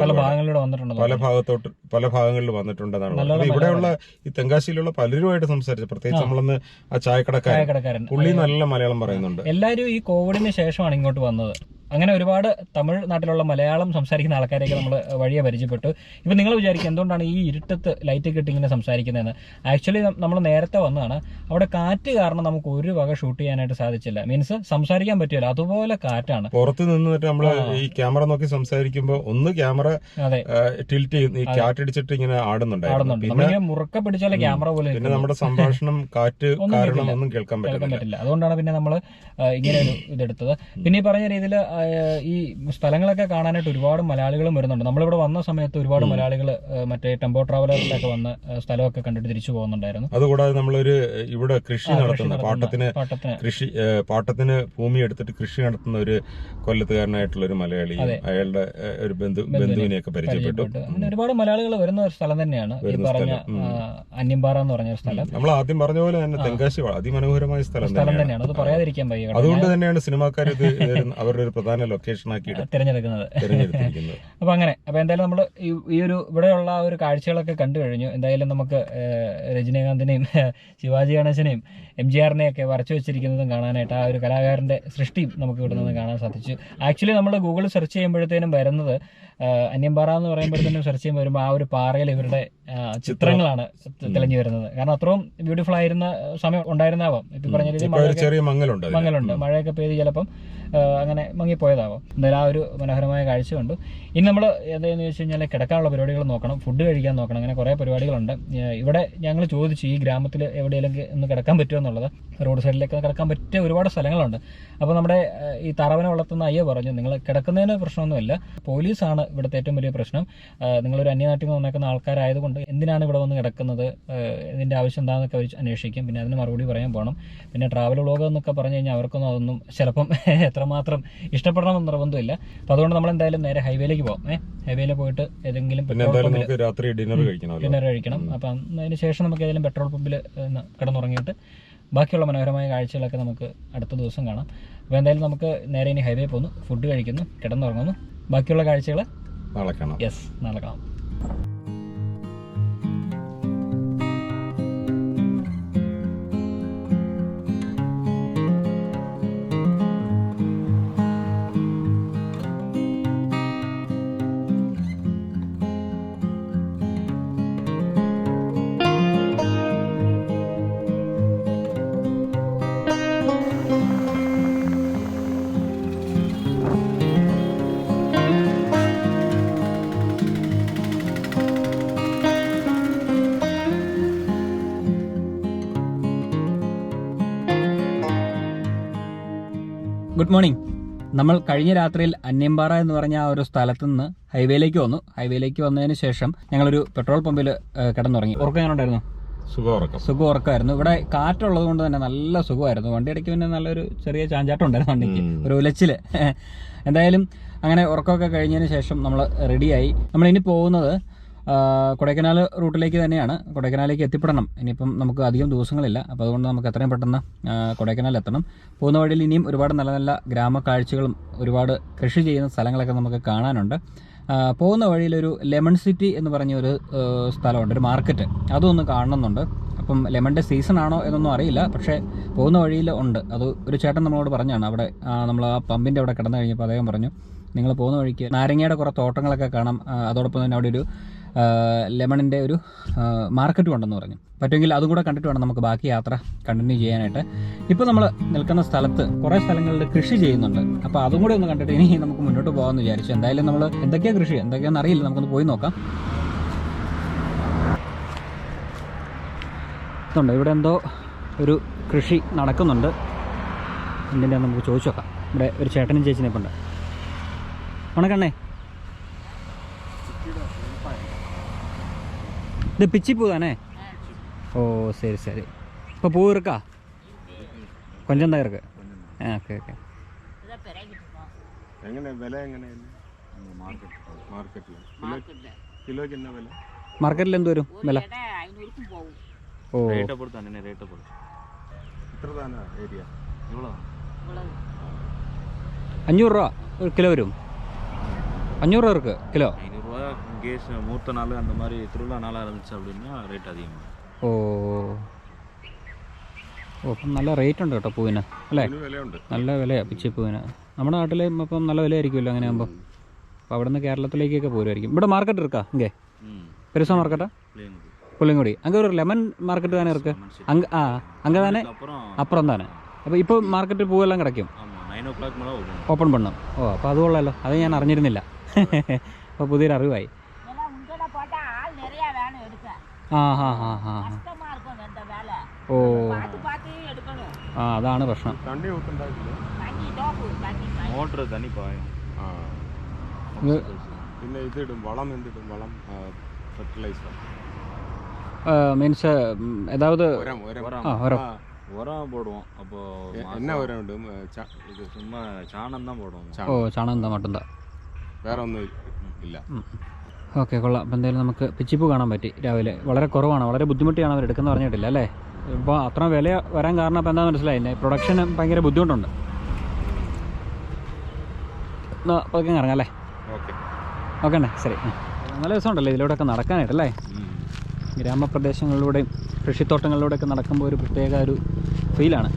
പല ഭാഗത്തോട്ട് പല ഭാഗങ്ങളിൽ വന്നിട്ടുണ്ടെന്നാണ് ഇവിടെയുള്ള ഈ തെങ്കാശിയിലുള്ള പലരുമായിട്ട് സംസാരിച്ചു പ്രത്യേകിച്ച് നമ്മളന്ന് ആ ചായക്കടക്കാരൻ. ചായക്കടക്കാരൻ. പുള്ളി നല്ല മലയാളം പറയുന്നുണ്ട്. എല്ലാവരും ഈ കോവിഡിന് ശേഷമാണ് ഇങ്ങോട്ട് വന്നത്. അങ്ങനെ ഒരുപാട് തമിഴ് നാട്ടിലുള്ള മലയാളം സംസാരിക്കുന്ന ആൾക്കാരെയൊക്കെ നമ്മൾ വഴിയെ പരിചയപ്പെട്ടു. ഇപ്പം നിങ്ങൾ വിചാരിക്കും എന്തുകൊണ്ടാണ് ഈ ഇരുട്ടത്ത് ലൈറ്റ് കിട്ടി ഇങ്ങനെ സംസാരിക്കുന്നതെന്ന്? ആക്ച്വലി നമ്മൾ നേരത്തെ വന്നതാണ്. അവിടെ കാറ്റ് കാരണം നമുക്ക് ഒരു വക ഷൂട്ട് ചെയ്യാനായിട്ട് സാധിച്ചില്ല. മീൻസ് സംസാരിക്കാൻ പറ്റില്ല. അതുപോലെ കാറ്റാണ്. പുറത്ത് നിന്നിട്ട് നമ്മൾ ഈ ക്യാമറ നോക്കി സംസാരിക്കുമ്പോൾ ഒന്ന് ക്യാമറ അതെ. ടിൽറ്റ് ചെയ്യുന്നു ഈ കാറ്റടിച്ചിട്ട് ഇങ്ങനെ ആടുന്നുണ്ടായിരുന്നു. ആടുന്നുണ്ട്. പിന്നെ മുറുക്ക പിടിച്ചാലെ ക്യാമറ പോലെ പിന്നെ നമ്മുടെ സംഭാഷണം കാറ്റ് കാരണം ഒന്നും കേൾക്കാൻ പറ്റില്ല. അതുകൊണ്ടാണ് പിന്നെ നമ്മൾ ഇങ്ങനെ ഒരു ഇതെടുത്തത്. പിന്നെ ഈ പറഞ്ഞ രീതിയിൽ ഈ സ്ഥലങ്ങളൊക്കെ കാണാനായിട്ട് ഒരുപാട് മലയാളികളും വരുന്നുണ്ട്. നമ്മളിവിടെ വന്ന സമയത്ത് ഒരുപാട് മലയാളികൾ മറ്റേ ടെമ്പോ ട്രാവലറിലൊക്കെ വന്ന് സ്ഥലമൊക്കെ കണ്ടിട്ട് തിരിച്ചു പോകുന്നുണ്ടായിരുന്നു അതുകൂടാതെ നമ്മളൊരു ഇവിടെ കൃഷി നടത്തുന്ന പാട്ടത്തിന് കൃഷി പാട്ടത്തിന് ഭൂമി എടുത്തിട്ട് കൃഷി നടത്തുന്ന ഒരു കൊല്ലത്തുകാരനായിട്ടുള്ള ഒരു മലയാളി അയാളുടെ ഒരു ബന്ധു ബന്ധുവിനെയൊക്കെ പരിചയപ്പെട്ടു. അങ്ങനെ ഒരുപാട് മലയാളികൾ വരുന്ന ഒരു സ്ഥലം തന്നെയാണ് ഈ പറഞ്ഞ എന്ന് പറഞ്ഞ ഒരു സ്ഥലം. നമ്മൾ ആദ്യം പറഞ്ഞ പോലെ തന്നെ തെങ്കാശി അതിമനോഹരമായ സ്ഥലം തന്നെയാണ്. അത് പറയാതിരിക്കാൻ അതുകൊണ്ട് തന്നെയാണ് സിനിമാക്കാർ ഇത് അവരുടെ ഒരു പ്രധാന ലൊക്കേഷൻ ആക്കി തിരഞ്ഞെടുക്കുന്നത്. തിരഞ്ഞെടുത്തിരിക്കുന്നത്. അപ്പൊ അങ്ങനെ. അപ്പൊ എന്തായാലും നമ്മൾ ഈ ഒരു ഇവിടെയുള്ള ഒരു കാഴ്ചകളൊക്കെ കണ്ടു കഴിഞ്ഞു. എന്തായാലും നമുക്ക് രജനീകാന്തിനെയും ശിവാജി ഗണേശനെയും എം ജി ആറിനെയൊക്കെ വരച്ചു വെച്ചിരിക്കുന്നതും കാണാനായിട്ട് ആ ഒരു കലാകാരന്റെ സൃഷ്ടിയും നമുക്ക് ഇവിടെ നിന്ന് കാണാൻ സാധിച്ചു. ആക്ച്വലി നമ്മൾ ഗൂഗിളിൽ സെർച്ച് ചെയ്യുമ്പോഴത്തേനും വരുന്നത് അന്യംപാറ എന്ന് പറയുമ്പോഴത്തേനും സെർച്ച് ചെയ്യുമ്പോൾ വരുമ്പോൾ ആ ഒരു പാറയിൽ ഇവരുടെ ചിത്രങ്ങളാണ് തെളിഞ്ഞു വരുന്നത്. കാരണം അത്രയും ബ്യൂട്ടിഫുൾ ആയിരുന്ന സമയം ഉണ്ടായിരുന്നാവാം. ഇപ്പൊ പറഞ്ഞ രീതിയിൽ മങ്ങലുണ്ട് മഴയൊക്കെ പെയ്ത് ചിലപ്പം അങ്ങനെ മങ്ങിപ്പോയതാവാം. എന്തായാലും ആ ഒരു മനോഹരമായ കാഴ്ച കണ്ടു. ഇനി നമ്മൾ എന്താണെന്ന് വെച്ച് കഴിഞ്ഞാൽ കിടക്കാനുള്ള പരിപാടികൾ നോക്കണം ഫുഡ് കഴിക്കാൻ നോക്കണം അങ്ങനെ കുറേ പരിപാടികളുണ്ട്. ഇവിടെ ഞങ്ങൾ ചോദിച്ചു ഈ ഗ്രാമത്തിൽ എവിടെയെങ്കിലും ഒന്ന് കിടക്കാൻ പറ്റുമോ എന്നുള്ളത്. റോഡ് സൈഡിലേക്ക് കിടക്കാൻ പറ്റിയ ഒരുപാട് സ്ഥലങ്ങളുണ്ട്. അപ്പോൾ നമ്മുടെ ഈ തറവനെ വളർത്തുന്ന അയ്യ പറഞ്ഞു നിങ്ങൾ കിടക്കുന്നതിന് പ്രശ്നമൊന്നുമില്ല. പോലീസാണ് ഇവിടുത്തെ ഏറ്റവും വലിയ പ്രശ്നം. നിങ്ങളൊരു അന്യനാട്ടിൽ നിന്ന് വന്നേക്കുന്ന ആൾക്കാരായതുകൊണ്ട് എന്തിനാണ് ഇവിടെ വന്ന് കിടക്കുന്നത്? ഇതിന്റെ ആവശ്യം എന്താണെന്നൊക്കെ അവർ അന്വേഷിക്കും. പിന്നെ അതിന് മറുപടി പറയാൻ പോകണം പിന്നെ ട്രാവൽ വ്ളോഗ് എന്നൊക്കെ പറഞ്ഞു കഴിഞ്ഞാൽ അവർക്കൊന്നും അതൊന്നും ചിലപ്പം എത്രമാത്രം ഇഷ്ടപ്പെടണമെന്ന് നിർബന്ധമില്ല. അപ്പോൾ അതുകൊണ്ട് നമ്മൾ എന്തായാലും നേരെ ഹൈവേയിലേക്ക് പോകാം ഏഹ് ഹൈവേയിൽ പോയിട്ട് ഏതെങ്കിലും പെട്രോൾ പമ്പിൽ രാത്രി ഡിന്നർ കഴിക്കണം ഡിന്നർ കഴിക്കണം. അപ്പം അതിന് ശേഷം നമുക്ക് ഏതെങ്കിലും പെട്രോൾ പമ്പിൽ കിടന്നുറങ്ങിയിട്ട് ബാക്കിയുള്ള മനോഹരമായ കാഴ്ചകളൊക്കെ നമുക്ക് അടുത്ത ദിവസം കാണാം. അപ്പോൾ എന്തായാലും നമുക്ക് നേരെ ഇനി ഹൈവേ പോകുന്നു ഫുഡ് കഴിക്കുന്നു കിടന്നുറങ്ങുന്നു. ബാക്കിയുള്ള കാഴ്ചകൾ നാളെ കാണാം. യെസ് നാളെ കാണാം. നമ്മൾ കഴിഞ്ഞ രാത്രിയിൽ അന്യമ്പാറ എന്ന് പറഞ്ഞ ആ ഒരു സ്ഥലത്തു നിന്ന് ഹൈവേയിലേക്ക് വന്നു. ഹൈവേയിലേക്ക് വന്നതിന് ശേഷം ഞങ്ങളൊരു പെട്രോൾ പമ്പിൽ കിടന്നുറങ്ങി. ഉറക്കം സുഖ ഉണ്ടായിരുന്നു സുഖം ഉറക്കം. സുഖം ഉറക്കമായിരുന്നു. ഇവിടെ കാറ്റുള്ളത് കൊണ്ട് തന്നെ നല്ല സുഖമായിരുന്നു. വണ്ടി ഇടയ്ക്ക് പിന്നെ നല്ലൊരു ചെറിയ ചാഞ്ചാട്ടം ഉണ്ടായിരുന്നു വണ്ടിക്ക്. ഒരു ഉലച്ചിൽ. എന്തായാലും അങ്ങനെ ഉറക്കമൊക്കെ കഴിഞ്ഞതിന് ശേഷം നമ്മൾ റെഡിയായി നമ്മൾ ഇനി പോകുന്നത് കൊടൈക്കനാൽ റൂട്ടിലേക്ക് തന്നെയാണ്. കൊടൈക്കനാലിലേക്ക് എത്തിപ്പെടണം. ഇനിയിപ്പം നമുക്ക് അധികം ദിവസങ്ങളില്ല. അപ്പോൾ അതുകൊണ്ട് നമുക്ക് എത്രയും പെട്ടെന്ന് കൊടൈക്കനാൽ എത്തണം. പോകുന്ന വഴിയിൽ ഇനിയും ഒരുപാട് നല്ല നല്ല ഗ്രാമ കാഴ്ചകളും ഒരുപാട് കൃഷി ചെയ്യുന്ന സ്ഥലങ്ങളൊക്കെ നമുക്ക് കാണാനുണ്ട്. പോകുന്ന വഴിയിലൊരു ലെമൺ സിറ്റി എന്ന് പറഞ്ഞ ഒരു സ്ഥലമുണ്ട്. ഒരു മാർക്കറ്റ്. അതൊന്ന് കാണണമെന്നുണ്ട്. അപ്പം ലെമണിന്റെ സീസൺ ആണോ എന്നൊന്നും അറിയില്ല. പക്ഷേ പോകുന്ന വഴിയിൽ ഉണ്ട്. അത് ഒരു ചേട്ടൻ നമ്മളോട് പറഞ്ഞാണ്. അവിടെ നമ്മൾ ആ പമ്പിന്റെ അവിടെ കിടന്നു കഴിഞ്ഞപ്പോൾ അദ്ദേഹം പറഞ്ഞു നിങ്ങൾ പോകുന്ന വഴിക്ക് നാരങ്ങയുടെ കുറേ തോട്ടങ്ങളൊക്കെ കാണാം. അതോടൊപ്പം തന്നെ അവിടെ ഒരു ലെമണിന്റെ ഒരു മാർക്കറ്റ് ഉണ്ടെന്ന് പറഞ്ഞു. പറ്റുമെങ്കിൽ അതും കൂടെ കണ്ടിട്ട് വേണം നമുക്ക് ബാക്കി യാത്ര കണ്ടിന്യൂ ചെയ്യാനായിട്ട്. ഇപ്പോൾ നമ്മൾ നിൽക്കുന്ന സ്ഥലത്ത് കുറേ സ്ഥലങ്ങളിൽ കൃഷി ചെയ്യുന്നുണ്ട്. അപ്പോൾ അതും കൂടെ ഒന്ന് കണ്ടിട്ട് ഇനി നമുക്ക് മുന്നോട്ട് പോകാമെന്ന് വിചാരിച്ചു. എന്തായാലും നമ്മൾ എന്തൊക്കെയാണ് കൃഷി? എന്തൊക്കെയാണെന്ന് അറിയില്ല. നമുക്കൊന്ന് പോയി നോക്കാം. ഇതുണ്ട്. ഇവിടെ എന്തോ ഒരു കൃഷി നടക്കുന്നുണ്ട്. എന്തിന്റെ നമുക്ക് ചോദിച്ചു നോക്കാം. ഇവിടെ ഒരു ചേട്ടനും ചേച്ചിനെ ഉണ്ട്. നിൽപ്പുണ്ട് ഉണക്കണ്ണേ ഇത് പിച്ചിപ്പൂ താനേ ഓ சரி சரி இப்போ பூ இருக்கா கொஞ்சம் தான் இருக்கு ஆ ஓகே ஓகே എങ്ങനെ വില എങ്ങനെയാണ് മാർക്കറ്റിൽ കിലോ കിലോയ്ക്ക് എന്നാ വില മാർക്കറ്റിൽ എന്ത് വരും വില ഓ ரேட்டை பொறுத்து அண்ணனே ரேட்டை பொறுத்து എത്ര താനാ ഏരിയ இவ்வளோ അഞ്ഞൂറ് രൂപ ഒരു കിലോ വരും അഞ്ഞൂറ് രൂപ இருக்கு കിലോ ஐநூறுரூவா கேஸ் மூர்த்த நாள் அந்த மாதிரி திருவிழா நாளாக இருந்துச்சு அப்படின்னா ரேட் அதிகமாக ഓ ഓ അപ്പം നല്ല റേറ്റ് ഉണ്ട് കേട്ടോ പൂവിന് അല്ലേ അതിന് വിലയുണ്ട് നല്ല വിലയാണ് പിച്ചിപ്പൂവിന് നമ്മുടെ നാട്ടിൽ ഇപ്പം നല്ല വിലയായിരിക്കുമല്ലോ അങ്ങനെ ആകുമ്പോൾ അപ്പോൾ അവിടെ നിന്ന് കേരളത്തിലേക്കൊക്കെ പോരുമായിരിക്കും ഇവിടെ മാർക്കറ്റ് இருக்கா இங்கே ம் பெருசா மார்க்கெட்டா பிள்ளைங்களுக்கு புள்ளிங்குடி அங்கே ஒரு லெமன் மார்க்கெட் தானே இருக்கு அங்கே ஆ அங்கே தானே அப்புறம் அப்புறம் தானே അപ്പോൾ ഇപ്പോൾ മാർക്കറ്റിൽ പൂവെല്ലാം കിടക്കും ஆமாம் நைன் ஓ கிளாக் மேலே ஓப்பன் ഓപ്പൺ പണ്ണും ഓ അപ്പോൾ അത് കൊള്ളാലോ അത് ഞാൻ അറിഞ്ഞിരുന്നില്ല അപ്പോൾ പുതിയൊരു അറിവായി അതാണ് പ്രശ്നം തണ്ണി ഊത്തുണ്ടായിട്ടില്ല தண்ணி டோப்பு தண்ணி பாய். மோட்ரு தண்ணி பாயும் ആ ഇത് പിന്നെ ഇതിടും വളം എന്തിടും വളം ഫെർട്ടിലൈസർ മീൻസ് ഏതാവത് ഉരം ഉരം உரம் ആ ഉരം ആ, உரம் போடுவோம் அப்போ എ- மாசம் എന്നാ ഉരം ഇടും ഏ, ച- ഇത് சும்மா சாணம் தான் போடுவோம் ഓ ചാണകം ചാണകം എന്താ മട്ടുന്താ വേറെ ഒന്നും ഇല്ല ഓക്കെ കൊള്ളാം. അപ്പോൾ എന്തായാലും നമുക്ക് പിച്ചിപ്പ് കാണാൻ പറ്റി രാവിലെ. വളരെ കുറവാണ്. വളരെ ബുദ്ധിമുട്ടിയാണ് അവർ എടുക്കുന്നത് പറഞ്ഞിട്ടില്ല അല്ലേ? ഇപ്പോൾ അത്ര വില വരാൻ കാരണം അപ്പോൾ എന്താണെന്ന് മനസ്സിലായി പ്രൊഡക്ഷന് ഭയങ്കര ബുദ്ധിമുട്ടുണ്ട്. പതുക്കെ ഇറങ്ങാം അല്ലേ? ഓക്കെ. ഓക്കെ അണ്ണേ. ശരി. നല്ല രസമുണ്ടല്ലേ ഇതിലൂടെയൊക്കെ നടക്കാനായിട്ട് അല്ലേ? ഗ്രാമപ്രദേശങ്ങളിലൂടെയും കൃഷിത്തോട്ടങ്ങളിലൂടെയൊക്കെ നടക്കുമ്പോൾ ഒരു പ്രത്യേക ഒരു ഫീലാണ്.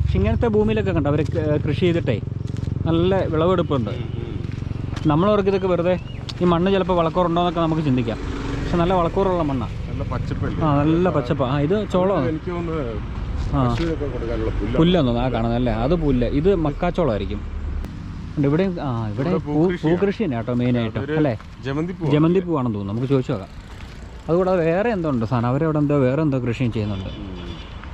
പക്ഷെ ഇങ്ങനത്തെ ഭൂമിയിലൊക്കെ കണ്ടോ? അവർ കൃഷി ചെയ്തിട്ടേ നല്ല വിളവെടുപ്പുണ്ട്. നമ്മളവർക്ക് ഇതൊക്കെ വെറുതെ ഈ മണ്ണ് ചിലപ്പോൾ വളക്കൂറുണ്ടോയെന്നൊക്കെ നമുക്ക് ചിന്തിക്കാം. പക്ഷെ നല്ല വളക്കൂറുള്ള മണ്ണാ. നല്ല പച്ചപ്പല്ലേ? ആ നല്ല പച്ചപ്പ. ആ ഇത് ചോളമാണ് എനിക്ക് ആ. പുല്ലെന്ന് ആ അത് പുല്ല്. ഇത് മക്കാച്ചോളമായിരിക്കും. ഇവിടെ ആ ഇവിടെ പൂകൃഷി. തന്നെ കേട്ടോ മെയിനായിട്ടും അല്ലേ? ജമന്തി പൂവാണെന്ന് തോന്നുന്നു. നമുക്ക് ചോദിച്ചു നോക്കാം. അതുകൂടാതെ വേറെ എന്തോ ഉണ്ട് സാധനം. അവരവിടെ എന്തോ വേറെ എന്തോ കൃഷിയും ചെയ്യുന്നുണ്ട്.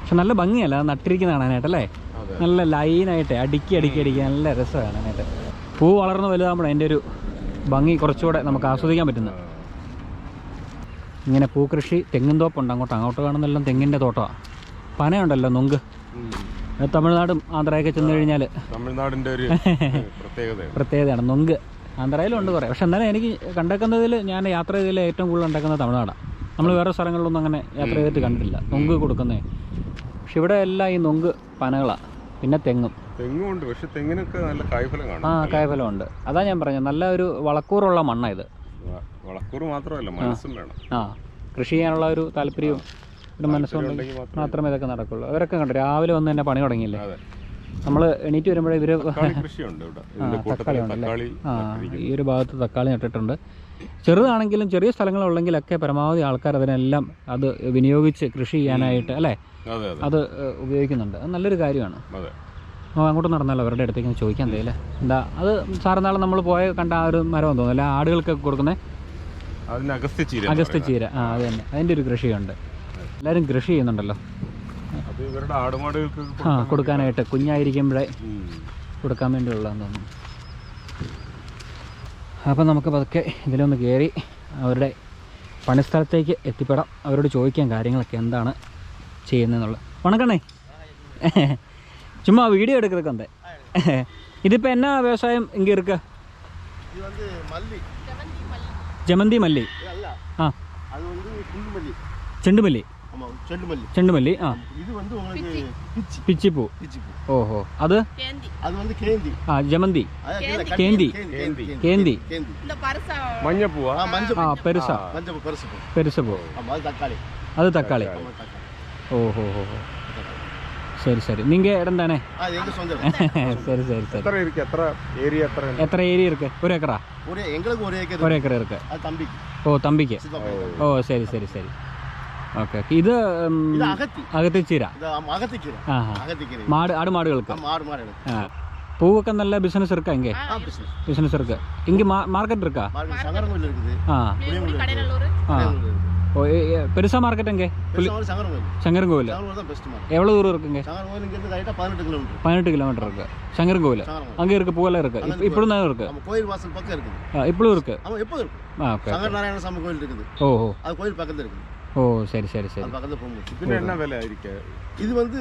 പക്ഷെ നല്ല ഭംഗിയല്ല നട്ടിരിക്കുന്ന കാണാനായിട്ടല്ലേ അല്ലേ? നല്ല ലൈനായിട്ട് അടുക്കി അടുക്കി അടിക്കുക നല്ല രസമാണ് കാണാനായിട്ട്. പൂ വളർന്ന് വലുതാകുമ്പോൾ അതിന്റെ ഒരു ഭംഗി കുറച്ചുകൂടെ നമുക്ക് ആസ്വദിക്കാൻ പറ്റുന്നത്. ഇങ്ങനെ പൂക്കൃഷി തെങ്ങിൻ തോപ്പുണ്ട്. അങ്ങോട്ട് അങ്ങോട്ട് കാണുന്നെല്ലാം തെങ്ങിന്റെ തോട്ടമാണ്. പനയുണ്ടല്ലോ നുങ്ക്. അത് തമിഴ്നാടും ആന്ധ്രയൊക്കെ ചെന്ന് കഴിഞ്ഞാൽ തമിഴ്നാടിന്റെ ഒരു പ്രത്യേകതയാണ്. പ്രത്യേകതയാണ്. ആന്ധ്രയിലുണ്ട് ആന്ധ്രയിലും ഉണ്ട് കുറേ. പക്ഷെ എന്നാലും എനിക്ക് കണ്ടേക്കുന്നതിൽ ഞാൻ യാത്ര ചെയ്തതിൽ ഏറ്റവും കൂടുതൽ ഉണ്ടാക്കുന്നത് തമിഴ്നാടാണ്. നമ്മൾ വേറെ സ്ഥലങ്ങളിലൊന്നും അങ്ങനെ യാത്ര ചെയ്തിട്ട് കണ്ടിട്ടില്ല. നുങ്ക് കൊടുക്കുന്നേ. പക്ഷെ ഇവിടെ എല്ലാം ഈ നുങ്ക് പനകളാണ്. പിന്നെ തെങ്ങും. തെങ്ങുണ്ട് പക്ഷെ തെങ്ങിനൊക്കെ നല്ല കായ്ഫലം കാണും. ആ കായഫലമുണ്ട്. അതാ ഞാൻ പറഞ്ഞത്. നല്ല ഒരു വളക്കൂറുള്ള മണ്ണാണ് ഇത്. വളക്കൂറ് മാത്രമല്ല മനസ്സും വേണം. ആ കൃഷി ചെയ്യാനുള്ള ഒരു താല്പര്യവും ഒരു മനസ്സുണ്ടെങ്കിൽ മാത്രമേ ഇതൊക്കെ നടക്കുള്ളൂ. അവരൊക്കെ കണ്ടു രാവിലെ വന്ന് തന്നെ പണി തുടങ്ങിയില്ലേ? നമ്മൾ എണീറ്റ് വരുമ്പോഴേ ഇവർ തക്കാളി. ഈ ഒരു ഭാഗത്ത് തക്കാളി നട്ടിട്ടുണ്ട്. ചെറുതാണെങ്കിലും ചെറിയ സ്ഥലങ്ങളുള്ളെങ്കിലൊക്കെ പരമാവധി ആൾക്കാർ അതിനെല്ലാം അത് വിനിയോഗിച്ച് കൃഷി ചെയ്യാനായിട്ട് അല്ലേ? അതെ ഉപയോഗിക്കുന്നുണ്ട്. അത് നല്ലൊരു കാര്യമാണ്. അങ്ങോട്ട് നടന്നാലോ അവരുടെ അടുത്തേക്ക് ചോദിക്കാൻ തയ്യല്ലേ എന്താ അത് സാറിനാളെ നമ്മൾ പോയ കണ്ട ആ ഒരു മരം തോന്നുന്നു. അല്ല ആടുകൾക്കൊക്കെ കൊടുക്കുന്നത് അതിന് അഗസ്ത്യ ചീര എന്ന് ചീര. ആ അത് തന്നെ. അതിന്റെ ഒരു കൃഷിയുണ്ട്. എല്ലാവരും കൃഷി ചെയ്യുന്നുണ്ടല്ലോ. ആ കൊടുക്കാനായിട്ട് കുഞ്ഞായിരിക്കുമ്പോഴേ കൊടുക്കാൻ കൊടുക്കാൻ വേണ്ടിയുള്ളതെന്ന് തോന്നുന്നു. അപ്പം നമുക്ക് പതുക്കെ ഇതിലൊന്ന് കയറി അവരുടെ പണിസ്ഥലത്തേക്ക് എത്തിപ്പെടാം അവരോട് ചോദിക്കാം കാര്യങ്ങളൊക്കെ എന്താണ് ചെയ്യുന്നതെന്നുള്ളത് വണക്കണ്ണേ சும்மா வீடியோ எடுக்கிறதுக்கு வந்தேன் இது இப்போ என்ன விவசாயம் இங்கே இருக்கு இது வந்து மல்லி ஜமந்தி மல்லி அல்ல ஆ அது வந்து புல்லு மல்லி செண்டு மல்லி செண்டுமல்லி செண்டுமல்லி ஆ இது வந்து உங்களுக்கு பிச்சி பிச்சிப்பூ பிச்சிப்பூ ஓஹோ அது அது வந்து கேந்தி ஆ ஜமந்தி கேந்தி கேந்தி இந்த பரசா மஞ்சப்பூவா மஞ்சப்பூ ஆ பெருசா மஞ்சப்பூ பெருசு பூ பெருசு பூ ஆமா அது தக்காளி அது தக்காளி ஓஹோ ஓஹோ சரி சரி நீங்க இடம் தானே சரி சரி சரி எத்தனை இருக்கு எத்தனை ஏரியா எத்தனை எத்தனை ஏரியா இருக்கு ஒரு ஏக்கரா ஒரு எங்களுக்கு ஒரு ஏக்கர் ஒரு ஏக்கர் இருக்கு தம்பிக்கு ஓ தம்பிக்கு ஓ சரி சரி சரி ഓക്കെ ഇത് അകത്തിച്ചീര? മാട് ആട് മാടുകൾക്ക്? പൂവൊക്കെ നല്ല ബിസിനസ് ഇറക്കാം ഇങ്ങനെ ബിസിനസ് ഇറക്കുക ഇങ്ങ മാർക്കറ്റ് ഇറക്കാ ആ. ഓ പെരുസ മാർക്കറ്റ് എങ്കേ? ശങ്കരൻകോവിൽ എവ്വളവ് ദൂരം ഇറക്കുങ്ക പതിനെട്ട് കിലോമീറ്റർ ഇറക്കുക ശങ്കരൻകോവിൽ അങ്ങേ ഇറക്ക് പൂവെല്ലാം ഇറക്കുക ഇപ്പോഴും നേരം ഇറക്കുക ഇപ്പോഴും ഇറക്കുക ഓഹോ അത് കോവിൽ പക്കത്ത് ஓ சரி சரி சரி. பக்கத்தில் போகும்போது. என்ன விலை இருக்கு? இது வந்து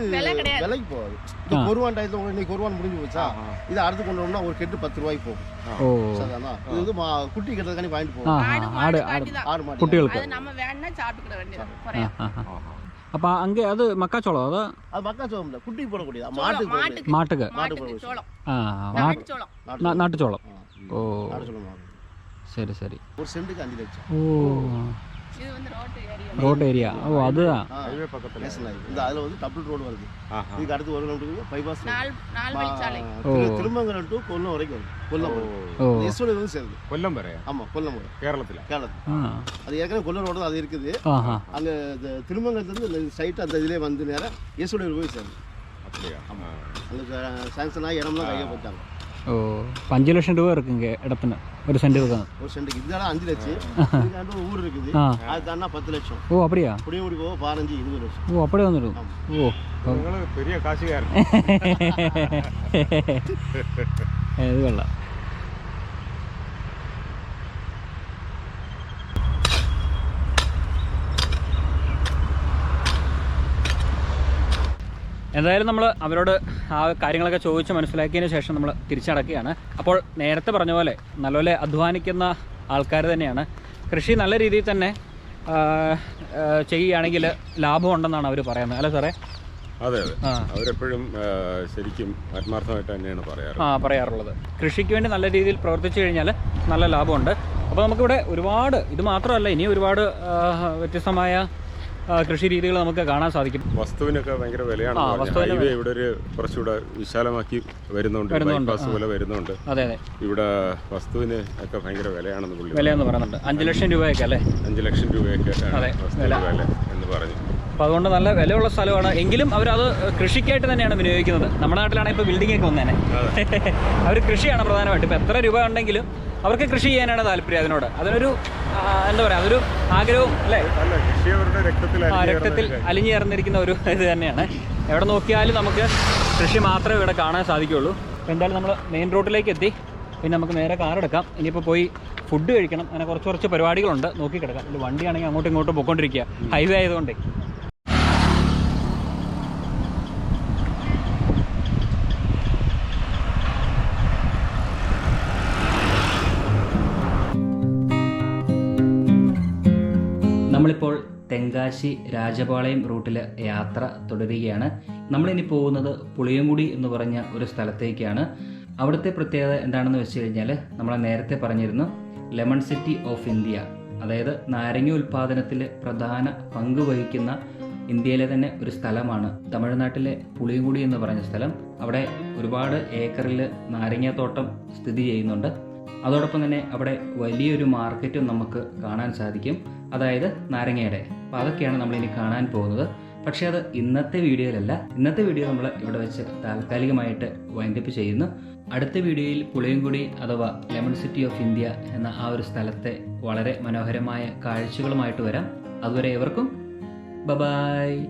விலைக்கு போகாது. இப்போ கொருவான் டயத்தில் இன்னைக்கு கொருவான் முடிஞ்சு போச்சா? இதை அறுத்து கொண்டு வரணும்னா ஒரு கெட்டு பத்து ரூபாய்க்கு போகும். ஓ. சரிதானா? இது வந்து மா குட்டி கட்டுறதுக்காண்டி வாங்கிட்டு போகும். ஆடு ஆடு ஆடு மாடு. குட்டிகளுக்கு. நம்ம வேணா சாப்பிட்டுக்கிட வேண்டியது அப்போ அங்கே அது மக்காச்சோளம் அது? அது மக்காச்சோளம் இல்லை குட்டி போடக்கூடியது மாட்டுக்கு மாட்டுக்கு. மாட்டுக்கு. சோளம். ஆ நாட்டு நாட்டு சோளம். சரி சரி. ஒரு சென்ட்டுக்கு அஞ்சு லட்சம். ஓ. ரோட் ஏரியா ஓ அதுதான். ஹைவே பக்கத்துல. இந்த அதுல வந்து டபுள் ரோடு வருது. இதுக்கு அடுத்து ஒரு கிலோமீட்டருக்கு பைபாஸ் திருமங்கலம் டு கொல்லம் வரைக்கும். கொல்லம் ஈஸ்வரி வந்து சேருது. கொல்லம் வரை? ஆமா கொல்லம் வரை. கேரளத்துல. கேரளத்துல. அது ஏற்கனவே கொல்லம் ரோடு அது இருக்குது. அங்க திருமங்கலத்துல இருந்து சைட் அந்த இதுலயே வந்து நேரம் ஈஸ்வரி போய் சேருது. அப்படியா? ஆமா. அந்த சாங்ஷன் ஆகி இடம்லாம் கையை போட்டாங்க ஓ இப்போ அஞ்சு லட்சம் ரூபா இருக்குங்க இடத்துல ஒரு சென்ட்டுக்கு தான் ஒரு சென்ட்டுக்கு இதனால அஞ்சு லட்சம் இதுக்காண்டு ஒரு ஊர் இருக்குது ஆ அது தாண்டா பத்து லட்சம் ஓ அப்படியா புடியங்குடி போக பதினஞ்சு இருபது லட்சம் ஓ அப்படியே வந்துடும் ஓ നിങ്ങള് പെരിയ കാശുകാരൻ ഇത് എന്തായാലും നമ്മൾ അവരോട് ആ കാര്യങ്ങളൊക്കെ ചോദിച്ച് മനസ്സിലാക്കിയതിന് ശേഷം നമ്മൾ തിരിച്ചടക്കുകയാണ്. അപ്പോൾ നേരത്തെ പറഞ്ഞ പോലെ നല്ലപോലെ അധ്വാനിക്കുന്ന ആൾക്കാർ തന്നെയാണ്. കൃഷി നല്ല രീതിയിൽ തന്നെ ചെയ്യുകയാണെങ്കിൽ ലാഭമുണ്ടെന്നാണ് അവർ പറയുന്നത്. അല്ലേ സാറേ? അതെ അതെ. അവരെപ്പോഴും ശരിക്കും ആത്മാർത്ഥമായിട്ട് തന്നെയാണ് പറയാറ്. ആ പറയാറുള്ളത്. കൃഷിക്ക് വേണ്ടി നല്ല രീതിയിൽ പ്രവർത്തിച്ചു കഴിഞ്ഞാൽ നല്ല ലാഭമുണ്ട്. അപ്പോൾ നമുക്കിവിടെ ഒരുപാട് ഇത് മാത്രമല്ല ഇനി ഒരുപാട് വ്യത്യസ്തമായ കൃഷി രീതികൾ നമുക്ക് കാണാൻ സാധിക്കും. വസ്തുവിനൊക്കെ ഭയങ്കര വിലയാണ് ഹൈവേ ഇവിടെ ഒരു കുറച്ചുകൂടെ വിശാലമാക്കി വരുന്നുണ്ട്. ബൈപ്പാസ് പോലെ വരുന്നുണ്ട്. അതെ അതെ. ഇവിടെ വസ്തുവിന് ഒക്കെ ഭയങ്കര വിലയാണെന്ന് പുള്ളി വിലയെന്ന് പറയുന്നുണ്ട്. അഞ്ച് ലക്ഷം രൂപയൊക്കെ അല്ലേ? അഞ്ച് ലക്ഷം രൂപയൊക്കെ വില. എന്ന് പറഞ്ഞു. അപ്പോൾ അതുകൊണ്ട് നല്ല വിലയുള്ള സ്ഥലമാണ്. എങ്കിലും അവരത് കൃഷിക്കായിട്ട് തന്നെയാണ് വിനിയോഗിക്കുന്നത്. നമ്മുടെ നാട്ടിലാണെങ്കിൽ ഇപ്പോൾ ബിൽഡിംഗ് ഒക്കെ വന്നേനെ. അവർ കൃഷിയാണ് പ്രധാനമായിട്ട്. ഇപ്പോൾ എത്ര രൂപ ഉണ്ടെങ്കിലും അവർക്ക് കൃഷി ചെയ്യാനാണ് താല്പര്യം അതിനോട്. അതിനൊരു എന്താ പറയുക അതൊരു ആഗ്രഹവും അല്ലേ? രക്തത്തിൽ അലിഞ്ഞു ചേർന്നിരിക്കുന്ന ഒരു ഇത് തന്നെയാണ്. എവിടെ നോക്കിയാലും നമുക്ക് കൃഷി മാത്രമേ ഇവിടെ കാണാൻ സാധിക്കുകയുള്ളൂ. എന്തായാലും നമ്മൾ മെയിൻ റോഡിലേക്ക് എത്തി. പിന്നെ നമുക്ക് നേരെ കാർ എടുക്കാം. ഇനിയിപ്പോൾ പോയി ഫുഡ് കഴിക്കണം. അങ്ങനെ കുറച്ച് കുറച്ച് പരിപാടികളുണ്ട്. നോക്കി കിടക്കാം വണ്ടിയാണെങ്കിൽ അങ്ങോട്ടും ഇങ്ങോട്ടും പോയിക്കൊണ്ടിരിക്കുക. ഹൈവേ ആയതുകൊണ്ടേ. തെങ്കാശി രാജപാളയം റൂട്ടിൽ യാത്ര തുടരുകയാണ്. നമ്മളിനി പോകുന്നത് പുളിയങ്കുടി എന്ന് പറഞ്ഞ ഒരു സ്ഥലത്തേക്കാണ്. അവിടുത്തെ പ്രത്യേകത എന്താണെന്ന് വെച്ച് കഴിഞ്ഞാൽ നമ്മൾ നേരത്തെ പറഞ്ഞിരുന്നു ലെമൺ സിറ്റി ഓഫ് ഇന്ത്യ അതായത് നാരങ്ങ ഉൽപ്പാദനത്തിൽ പ്രധാന പങ്ക് വഹിക്കുന്ന ഇന്ത്യയിലെ തന്നെ ഒരു സ്ഥലമാണ്. തമിഴ്നാട്ടിലെ പുളിയങ്കുടി എന്ന് പറഞ്ഞ സ്ഥലം. അവിടെ ഒരുപാട് ഏക്കറിൽ നാരങ്ങാത്തോട്ടം സ്ഥിതി ചെയ്യുന്നുണ്ട്. അതോടൊപ്പം തന്നെ അവിടെ വലിയൊരു മാർക്കറ്റും നമുക്ക് കാണാൻ സാധിക്കും. അതായത് നാരങ്ങയുടെ. അപ്പോൾ അതൊക്കെയാണ് നമ്മളിനി കാണാൻ പോകുന്നത്. പക്ഷേ അത് ഇന്നത്തെ വീഡിയോയിലല്ല. ഇന്നത്തെ വീഡിയോ നമ്മൾ ഇവിടെ വെച്ച് താൽക്കാലികമായിട്ട് വൈൻഡപ്പ് ചെയ്യുന്നു. അടുത്ത വീഡിയോയിൽ പുളിയങ്കുടി അഥവാ ലെമൺ സിറ്റി ഓഫ് ഇന്ത്യ എന്ന ആ ഒരു സ്ഥലത്തെ വളരെ മനോഹരമായ കാഴ്ചകളുമായിട്ട് വരാം. അതുവരെ എവർക്കും ബബായ്